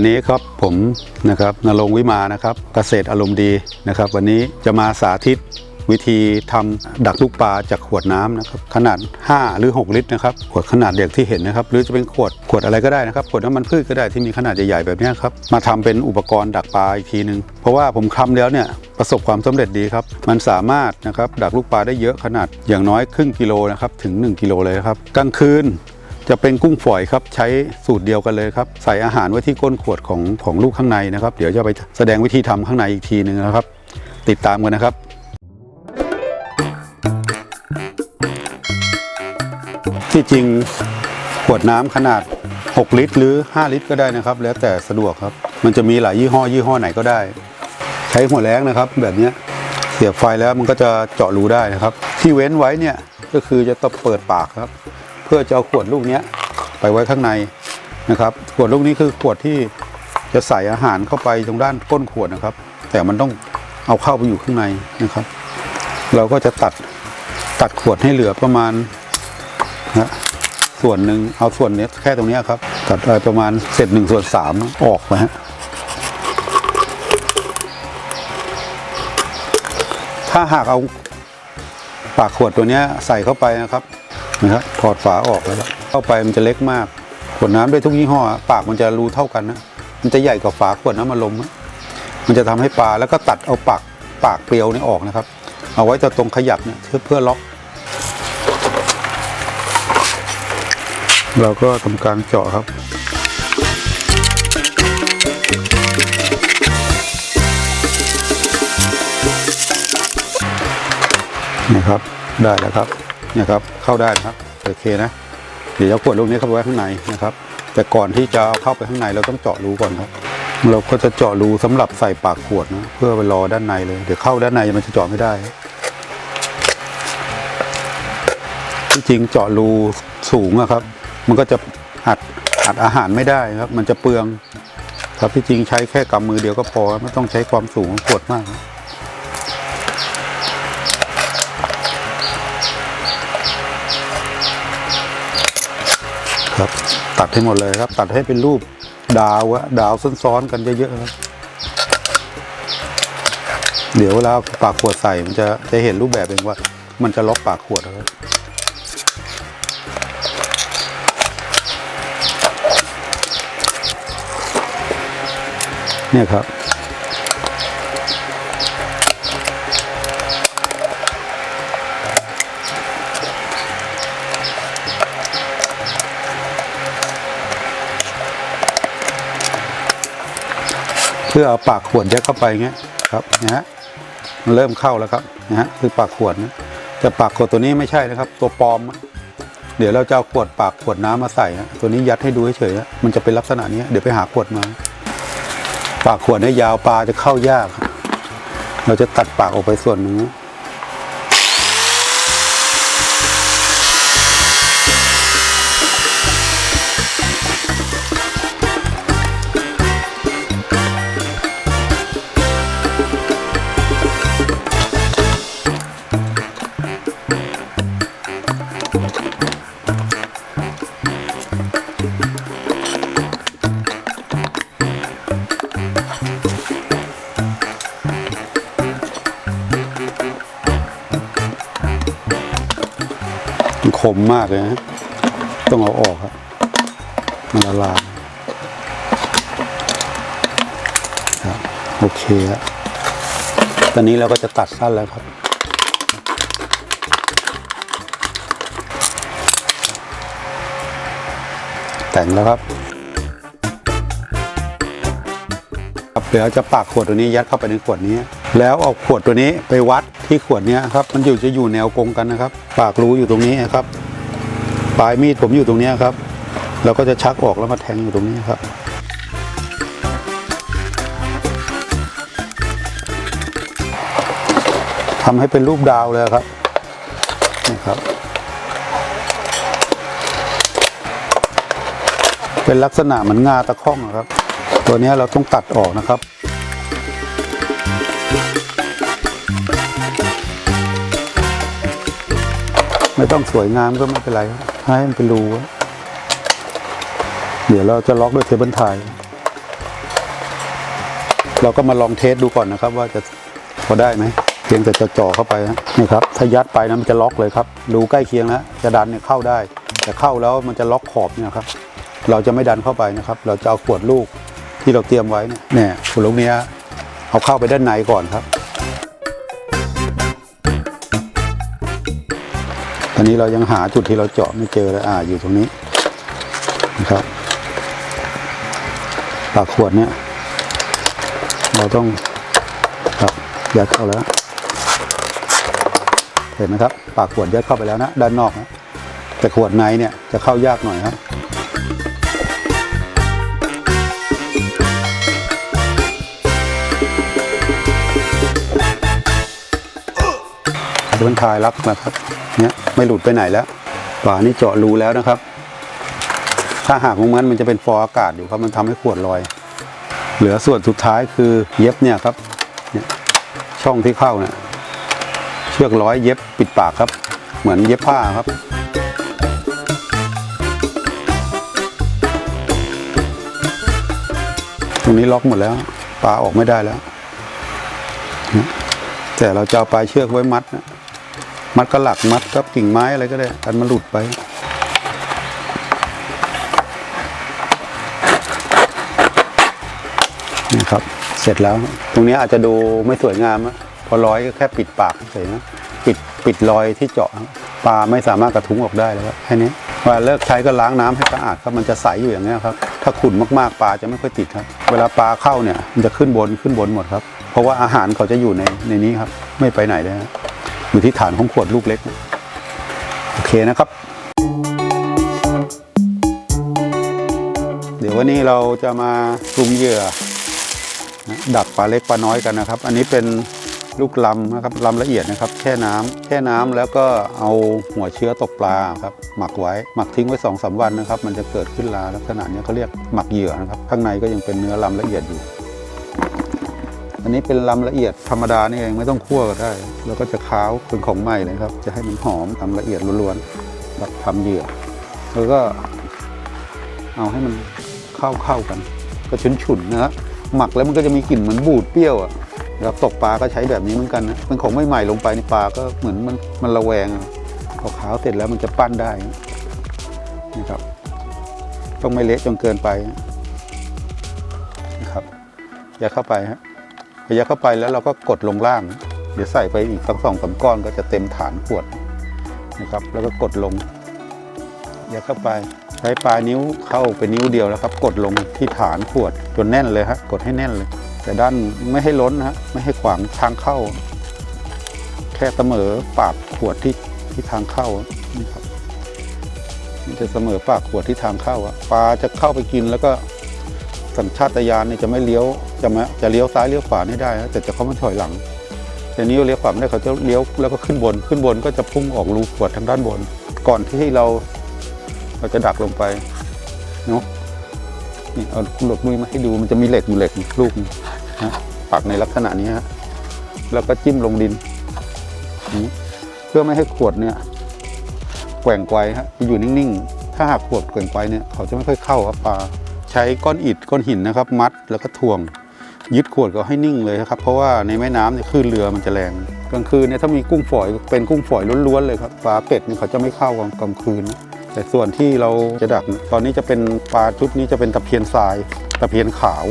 วันนี้ครับผมนะครับนรงวิมานะครับเกษตรอารมณ์ดีนะครับ วันนี้จะมาสาธิตวิธีทำดักลูกปลาจากขวดน้ำนะครับขนาด 5 หรือ 6 ลิตรนะครับขวดขนาดเด็กที่เห็นนะครับ หรือจะเป็นขวดขวดอะไรก็ได้นะครับขวดน้ำมันพืชก็ได้ที่มีขนาดใหญ่ๆแบบนี้ครับมาทำเป็นอุปกรณ์ดักปลาอีกทีหนึ่งเพราะว่าผมทำแล้วเนี่ยประสบความสำเร็จดีครับ มันสามารถนะครับดักลูกปลาได้เยอะขนาดอย่างน้อยครึ่งกิโลนะครับถึง 1 กิโลเลยครับกลางคืน จะเป็นกุ้งฝอยครับใช้สูตรเดียวกันเลยครับใส่อาหารไว้ที่ก้นขวดของของลูกข้างในนะครับ เดี๋ยวจะไปแสดงวิธีทำข้างในอีกทีหนึ่งนะครับ ติดตามกันนะครับที่จริงขวดน้ำขนาด 6 ลิตร หรือ 5 ลิตร ก็ได้นะครับ แล้วแต่สะดวกครับ มันจะมีหลายยี่ห้อยี่ห้อไหนก็ได้ ใช้หัวแรงนะครับ แบบนี้เสียบไฟแล้วมันก็จะเจาะรูได้นะครับ ที่เว้นไว้เนี่ยก็คือจะต้องเปิดปากครับ พื่อจะเอาขวดลูกนี้ไปไว้ข้างในนะครับขวดลูกนี้คือขวดที่จะใส่อาหารเข้าไปตรงด้านก้นขวดนะครับ แต่มันต้องเอาเข้าไปอยู่ข้างในนะครับ เราก็จะตัดตัดขวดให้เหลือประมาณนะส่วนหนึ่งเอาส่วนนี้แค่ตรงนี้ครับ ตัดไปประมาณเศษหนึ่งส่วนสามออกไปฮะถ้าหากเอาปากขวดตัวนี้ใส่เข้าไปนะครับ นะครับถอดฝาออกแล้วเข้าไปมันจะเล็กมาก ขวดน้ำด้วยทุกยี่ห้อ ปากมันจะรูเท่ากันนะมันจะใหญ่กว่าฝาขวดน้ำมันลมมันจะทำให้ปลาแล้วก็ตัดเอาปากปากเปรียวเนี่ยออกนะครับ เอาไว้จะตรงขยับเนี่ยเพื่อเพื่อล็อก เราก็ทำการเจาะครับนะครับ ได้แล้วครับ เนี่ยครับเข้าได้นะครับโอเคนะ เดี๋ยวขวดลูกนี้เข้าไปไว้ข้างในนะครับ แต่ก่อนที่จะเอาเข้าไปข้างในเราต้องเจาะรูก่อนครับ เราก็จะเจาะรูสำหรับใส่ปากขวดนะเพื่อไปรอด้านในเลยเดี๋ยวเข้าด้านในมันจะเจาะไม่ได้ ที่จริงเจาะรูสูงอะครับ มันก็จะอัดอัดอาหารไม่ได้ครับ มันจะเปลืองครับที่จริงใช้แค่กำมือเดียวก็พอไม่ต้องใช้ความสูงของขวดมาก ครับ ตัดให้หมดเลยครับ ตัดให้เป็นรูปดาวอะดาวซ้อนๆกันเยอะๆครับเดี๋ยวเวลาปากขวดใส่มันจะจะเห็นรูปแบบเองว่า มันจะล็อกปากขวดครับเนี่ยครับ เพื่อเอาปากขวดยัดเข้าไปเงี้ยครับนะฮะมันเริ่มเข้าแล้วครับนะฮะคือปากขวดนะแต่ปากขวดตัวนี้ไม่ใช่นะครับ ตัวปลอม เดี๋ยวเราจะเอาขวดปากขวดน้ำมาใส่นะตัวนี้ยัดให้ดูเฉยๆมันจะเป็นลักษณะนี้เดี๋ยวไปหาขวดมา ปากขวดเนี่ยยาวปลาจะเข้ายาก เราจะตัดปากออกไปส่วนหนึ่งนะ มากเลยนะ ต้องเอาออกครับ มันละลายครับโอเคครับตอนนี้เราก็จะตัดสั้นแล้วครับ แต่งแล้วครับครับเดี๋ยวจะปากขวดตัวนี้ยัดเข้าไปในขวดนี้ แล้วเอาขวดตัวนี้ไปวัดที่ขวดนี้ครับ มันอยู่จะอยู่แนวกงกันนะครับ ปากรูอยู่ตรงนี้นครับ ปลายมีดผมอยู่ตรงนี้ครับ เราก็จะชักออกแล้วมาแทงอยู่ตรงนี้ครับ ทำให้เป็นรูปดาวเลยครับ นี่ครับ เป็นลักษณะเหมือนงาตะข้องครับ ตัวนี้เราต้องตัดออกนะครับ ไม่ต้องสวยงามก็ไม่เป็นไร ให้มันเป็นรูเดี๋ยวเราจะล็อกด้วยเทเบิลไทยเราก็มาลองเทสดูก่อนนะครับ ว่าจะพอได้ไหมเพียงแต่จะจ่อเข้าไปฮะนี่ครับถ้ายัดไปนะมันจะล็อกเลยครับดูใกล้เคียงแล้วจะดันเนี่ยเข้าได้ แต่เข้าแล้วมันจะล็อกขอบเนี่ยครับ เราจะไม่ดันเข้าไปนะครับ เราจะเอาขวดลูกที่เราเตรียมไว้เนี่ยเนี่ยขวดลูกเนี้ยเอาเข้าไปด้านในก่อนครับ อนนี้เรายังหาจุดที่เราเจาะไม่เจอเลยอ่าอยู่ตรงนี้นะครับปากขวดเนี่ย เราต้องครับยัดเข้าแล้ว เห็นไหมครับ ปากขวดยัดเข้าไปแล้วนะ ด้านนอกนะแต่ขวดในเนี่ยจะเข้ายากหน่อยครับมันทายรับนะครับ เนี่ยไม่หลุดไปไหนแล้วฝานี่เจาะรูแล้วนะครับ ถ้าหากของมันมันจะเป็นฟออากาศอยู่ครับมันทำให้ขวดลอย เหลือส่วนสุดท้ายคือเย็บเนี่ยครับเนี่ยช่องที่เข้าเนี่ยเชือกร้อยเย็บปิดปากครับ เหมือนเย็บผ้าครับตรงนี้ล็อกหมดแล้วปลาออกไม่ได้แล้ว แต่เราจะเอาปลายเชือกไว้มัดนะมัดก็หลักมัด กับกิ่งไม้อะไรก็ได้กันมันหลุดไปนี่ครับ เสร็จแล้ว ตรงนี้อาจจะดูไม่สวยงามอะเพอร้อยก็แค่ปิดปากเฉยนะปิดปิดรอยที่เจาะปลาไม่สามารถกระทุ้งออกได้แล้วครับแค่นี้ว่าเลิกใช้ก็ล้างน้ำให้สะอาดครับมันจะใสอยู่อย่างนี้ครับ ถ้าขุ่นมากๆปลาจะไม่ค่อยติดครับ เวลาปลาเข้าเนี่ยมันจะขึ้นบนขึ้นบนหมดครับ เพราะว่าอาหารเขาจะอยู่ในในนี้ครับ ไม่ไปไหนเลยอยู่ที่ฐานของขวดลูกเล็ก โอเคนะครับ เดี๋ยววันนี้เราจะมาปรุงเหยื่อ ดักปลาเล็กปลาน้อยกันนะครับ อันนี้เป็นลูกลำนะครับลำละเอียดนะครับแช่น้ำแช่น้ำแล้วก็เอาหัวเชื้อตกปลาครับหมักไว้หมักทิ้งไว้สองสาวันนะครับ มันจะเกิดขึ้นลาลักษณะนี้เขาเรียกหมักเหยื่อนะครับ ข้างในก็ยังเป็นเนื้อลำละเอียดอยู่ อันนี้เป็นลำละเอียดธรรมดานี่เองไม่ต้องคั่วก็ได้ แล้วก็จะขาวเป็นของใหม่เลยครับ จะให้มันหอมทำละเอียดล้วนๆครับทำเหยื่อ แล้วก็เอาให้มันเข้าเข้ากัน ก็ฉุนๆนะฮะหมักแล้วมันก็จะมีกลิ่นเหมือนบูดเปรี้ยวอะแล้วตกปลาก็ใช้แบบนี้เหมือนกันนะเป็นของใหม่ๆลงไปในปลาก็เหมือนมันมันระแวงพอขาวเสร็จแล้วมันจะปั้นได้นี่ครับ ต้องไม่เละจนเกินไปนะครับ อยัดเข้าไปฮะ ยัดเข้าไปแล้วเราก็กดลงล่าง เดี๋ยวใส่ไปอีกสักสองสามก้อนก็จะเต็มฐานขวดนะครับ แล้วก็กดลง ยัดเข้าไปใช้ปลายนิ้วเข้าเป็นนิ้วเดียวแล้วครับ กดลงที่ฐานขวดจนแน่นเลยฮะกดให้แน่นเลย แต่ด้านไม่ให้ล้นนะฮะไม่ให้ขวางทางเข้า แค่เสมอปากขวดที่ที่ทางเข้านี่ครับจะเสมอปากขวดที่ทางเข้าอะปลาจะเข้าไปกินแล้วก็ สัญชาตญาณเนี่ยจะไม่เลี้ยวจะมาจะเลี้ยวซ้ายเลี้ยวขวาไม่ได้นะแต่จะเข้ามาถอยหลังแต่นิ้เลี้ยวขวาไม่ได้เขาจะเลี้ยวแล้วก็ขึ้นบน ขึ้นบนก็จะพุ่งออกรูขวดทางด้านบน ก่อนที่เราเราจะดักลงไปเนาะนี่เอาหลดมือมาให้ดูมันจะมีเหล็กอยู่เหล็กลูกนะปักในลักษณะนี้ฮะแล้วก็จิ้มลงดินนี้เพื่อไม่ให้ขวดเนี่ยแกว่งไกวฮะจะอยู่นิ่งๆ ถ้าหากขวดแกว่งไกวเนี่ยเขาจะไม่ค่อยเข้าครับปลา ใช้ก้อนอิฐก้อนหินนะครับ มัดแล้วก็ถ่วง ยึดขวดก็ให้นิ่งเลยครับ เพราะว่าในแม่น้ำเนี่ยคลื่นเรือมันจะแรงกลางคืนเนี่ยถ้ามีกุ้งฝอยเป็นกุ้งฝอยล้วนๆเลยครับปลาเป็ดเนี่ยเขาจะไม่เข้ากลางกลางคืน แต่ส่วนที่เราจะดักตอนนี้จะเป็นปลาชุดนี้จะเป็นตะเพียนทราย ตะเพียนขาว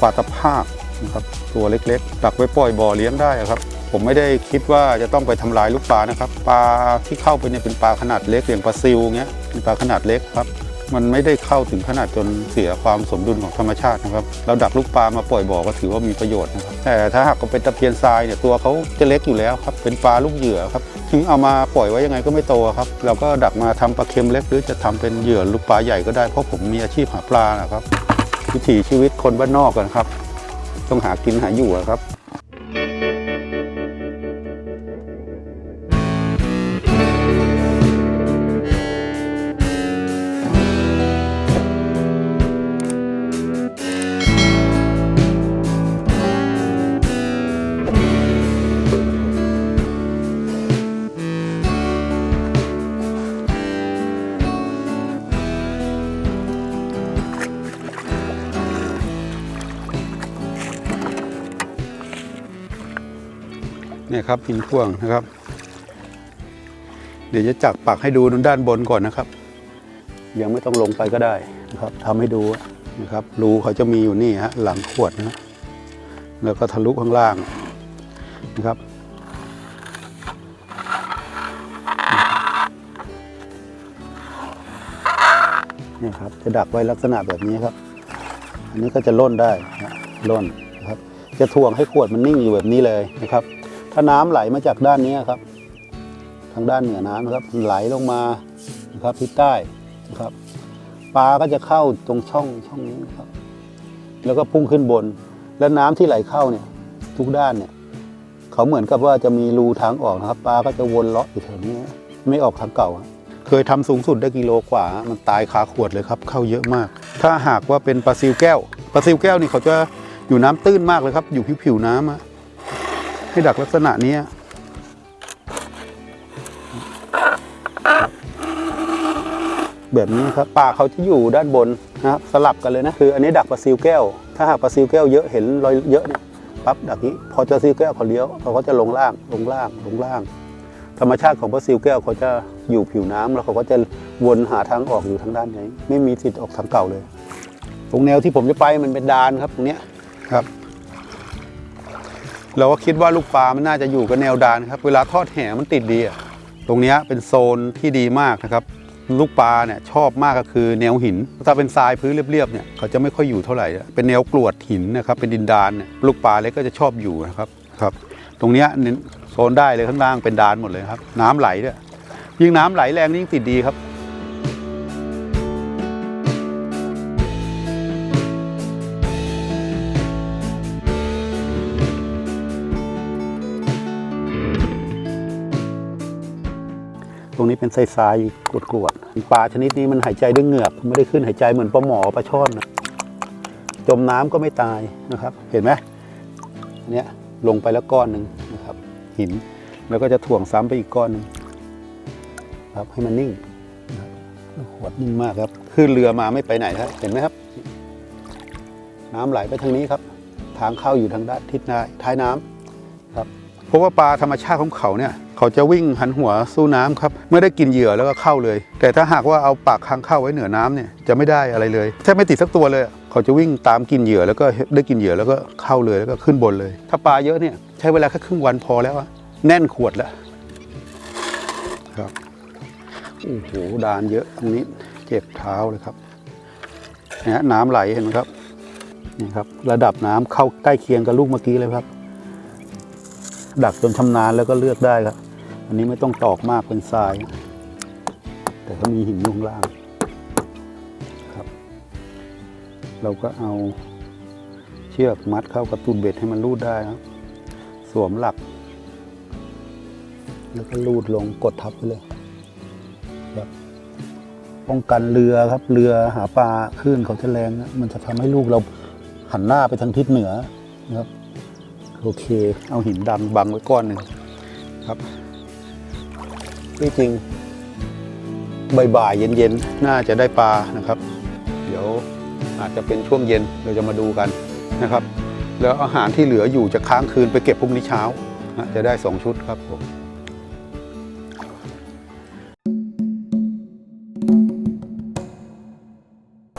ปลาตะภาคนะครับตัวเล็กๆดักไว้ปล่อยบ่อเลี้ยงได้ครับผมไม่ได้คิดว่าจะต้องไปทำลายลูกปลานะครับ ปลาที่เข้าไปเนี่ยเป็นปลาขนาดเล็กอย่างปลาซิวเงี้ยเป็นปลาขนาดเล็กครับ มันไม่ได้เข้าถึงขนาดจนเสียความสมดุลของธรรมชาตินะครับเราดักลูกปลามาปล่อยบ่อก็ถือว่ามีประโยชน์นะครับแต่ถ้าหากเป็นตะเพียนทรายเนี่ยตัวเขาจะเล็กอยู่แล้วครับเป็นปลาลูกเหยื่อครับถึงเอามาปล่อยไว้ยังไงก็ไม่โตครับเราก็ดักมาทำปลาเค็มเล็ก หรือจะทำเป็นเหยื่อลูกปลาใหญ่ก็ได้เพราะผมมีอาชีพหาปลานะครับวิถีชีวิตคนบ้านนอกกันครับ ต้องหากินหาอยู่อะครับ เนี่ยครับหินพ่วงนะครับ เดี๋ยวจะจักปักให้ดูด้านบนก่อนนะครับ ยังไม่ต้องลงไปก็ได้นะครับทำให้ดูนะครับรูเขาจะมีอยู่นี่ฮะหลังขวดนะฮะแล้วก็ทะลุข้างล่างนะครับนี่ครับจะดักไว้ลักษณะแบบนี้ครับ อันนี้ก็จะล่นได้นะล่นนะครับ จะถ่วงให้ขวดมันนิ่งอยู่แบบนี้เลยนะครับ ถ้าน้ำไหลมาจากด้านนี้ครับ ทางด้านเหนือน้ำนะครับไหลลงมานะครับทิศใต้นะครับปลาก็จะเข้าตรงช่องช่องนี้นครับ แล้วก็พุ่งขึ้นบน แล้วน้ำที่ไหลเข้าเนี่ย ทุกด้านเนี่ย เขาเหมือนกับว่าจะมีรูทางออกนะครับ ปลาก็จะวนเลาะอยู่แถวนี้ไม่ออกทางเก่าเคยทำสูงสุดได้กิโลกว่า มันตายคาขวดเลยครับ เข้าเยอะมาก ถ้าหากว่าเป็นปลาซิวแก้วปลาซิวแก้วนี่เขาจะอยู่น้ำตื้นมากเลยครับ อยู่ผิวผิวน้ำอะ ให้ดักลักษณะนี้แบบนี้ครับปลาเขาจะอยู่ด้านบนนะครับสลับกันเลยนะคืออันนี้ดักปลาซิวแก้ว ถ้าหากปลาซิวแก้วเยอะเห็นรอยเยอะเนี่ยปั๊บดักนี้พอจอซิวแก้วเขาเลี้ยวเขาก็จะลงล่างลงล่างลงล่าง ธรรมชาติของปลาซิวแก้วเขาจะอยู่ผิวน้ำแล้วเขาก็จะวนหาทางออกอยู่ทางด้านไหนไม่มีสิทธิ์ออกทางเก่าเลย ตรงแนวที่ผมจะไปมันเป็นดานครับตรงเนี้ยครับ เราก็คิดว่าลูกปลามันน่าจะอยู่กับแนวดานครับ เวลาทอดแห่มันติดดีอะตรงนี้เป็นโซนที่ดีมากนะครับ ลูกปลาเนี่ยชอบมากก็คือแนวหิน ถ้าเป็นทรายพื้นเรียบๆเนี่ยเขาจะไม่ค่อยอยู่เท่าไหร่ เป็นแนวกรวดหินนะครับเป็นดินดานเนี่ยลูกปลาเล็กก็จะชอบอยู่นะครับครับ ตรงนี้โซนได้เลยข้างล่างเป็นดานหมดเลยครับ น้ำไหลด้วยยิ่งน้ำไหลแรงยิ่งติดดีครับ ตรงนี้เป็นทรายๆกรวดๆปลาชนิดนี้มันหายใจด้วยเหงือกไม่ได้ขึ้นหายใจเหมือนปลาหมอปลาช่อนนะจมน้ำก็ไม่ตายนะครับ เห็นไหมอันเนี้ยลงไปแล้วก้อนหนึ่งนะครับ หินแล้วก็จะถ่วงซ้ำไปอีกก้อนหนึ่งครับให้มันนิ่งขวดนิ่งมากครับขึ้นเรือมาไม่ไปไหนครับเห็นไหมครับ น้ำไหลไปทางนี้ครับ ทางเข้าอยู่ทางด้านทิศหน้าท้ายน้ำค รับเพราะว่าปลาธรรมชาติของเขาเนี่ยเขาจะวิ่งหันหัวสู้น้ำครับเมื่อได้กินเหยื่อแล้วก็เข้าเลย แต่ถ้าหากว่าเอาปากค้างเข้าไว้เหนือน้ำเนี่ยจะไม่ได้อะไรเลยแทบไม่ติดสักตัวเลย เขาจะวิ่งตามกินเหยื่อแล้วก็ได้กินเหยื่อแล้วก็เข้าเลยแล้วก็ขึ้นบนเลย ถ้าปลาเยอะเนี่ยใช้เวลาแค่ครึ่งวันพอแล้วแน่นขวดแล้วครับโอ้โหดานเยอะตรงนี้เจ็บเท้าเลยครับนี่ยฮะน้ำไหลเห็นไหมครับนี่ครับ ระดับน้ำเข้าใกล้เคียงกับลูกเมื่อกี้เลยครับ ดักจนชำนาญแล้วก็เลือกได้ครับ อันนี้ไม่ต้องตอกมากเป็นทราย แต่ก็มีหินอยู่ข้างล่างครับ เราก็เอาเชือกมัดเข้ากับตูดเบ็ดให้มันรูดได้ครับ สวมหลัก แล้วก็รูดลงกดทับไปเลยครับป้องกันเรือครับ เรือหาปลาคลื่นเขาจะแรงนะมันจะทำให้ลูกเราหันหน้าไปทางทิศเหนือนะครับ โอเค เอาหินดำบังไว้ก้อนหนึ่งครับที่จริงบ่ายๆเย็นๆ น่าจะได้ปลานะครับ เดี๋ยวอาจจะเป็นช่วงเย็นเราจะมาดูกันนะครับ แล้วอาหารที่เหลืออยู่จะค้างคืนไปเก็บพรุ่งนี้เช้านะจะได้สองชุดครับผม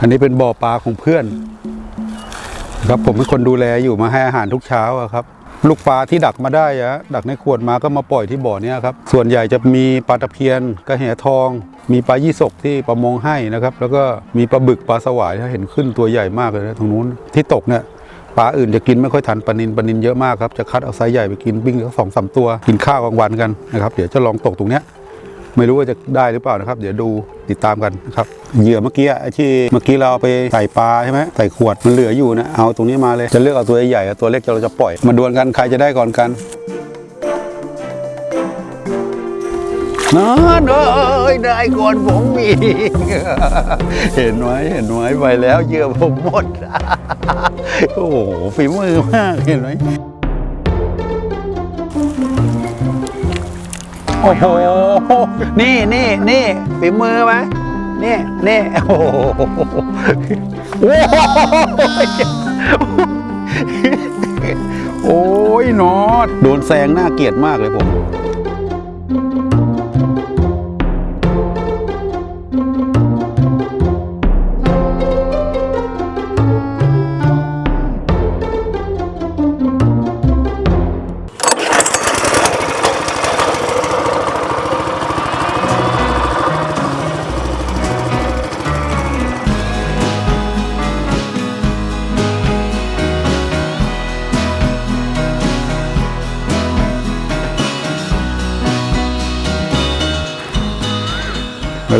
อันนี้เป็นบ่อปลาของเพื่อน ครับผมเป็นคนดูแลอยู่มาให้อาหารทุกเช้าครับ ลูกปลาที่ดักมาได้อะดักในขวดมาก็มาปล่อยที่บ่อเนี้ยครับ ส่วนใหญ่จะมีปลาตะเพียนกระแหทอง มีปลายี่สกที่ประมงให้นะครับ แล้วก็มีปลาบึกปลาสวายถ้าเห็นขึ้นตัวใหญ่มากเลยนะตรงนู้นที่ตกเนี่ยปลาอื่นจะกินไม่ค่อยทันปลานินปลานินเยอะมากครับจะคัดเอาไซส์ใหญ่ไปกินปิ้งสองสามตัวกินข้าวกลางวันกันนะครับเดี๋ยวจะลองตกตรงเนี้ย ไม่รู้ว่าจะได้หรือเปล่านะครับ เดี๋ยวดูติดตามกันนะครับเหยื่อเมื่อกี้อะที่เมื่อกี้เราเอาไปใส่ปลาใช่ไหมใส่ขวดมันเหลืออยู่นะเอาตรงนี้มาเลยจะเลือกเอาตัวใหญ่ๆกับตัวเล็กเราจะปล่อย มาดวลกันใครจะได้ก่อนกันนั่นเอ้ยได้ก่อนผมอีเห็นไหมเห็นไหมไปแล้วเหยื่อผมหมด โอ้โหฝีมือมากเห็นไหม อ้โห นี่นี่นี่ฝีมือไหมนี่นี่โอ้โหโอ้โหโอ้ยนอดโดนแซงน่าเกลียดมากเลยผม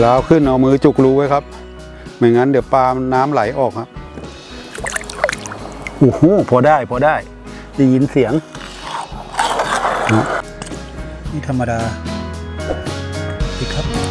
ลาขึ้นเอามือจุกรูไว้ครับ ไม่งั้นเดี๋ยวปลามนน้ำไหลออกครับโอ้โหพอได้พอได้ได้ยินเสียงนี่ธรรมดาดีครับ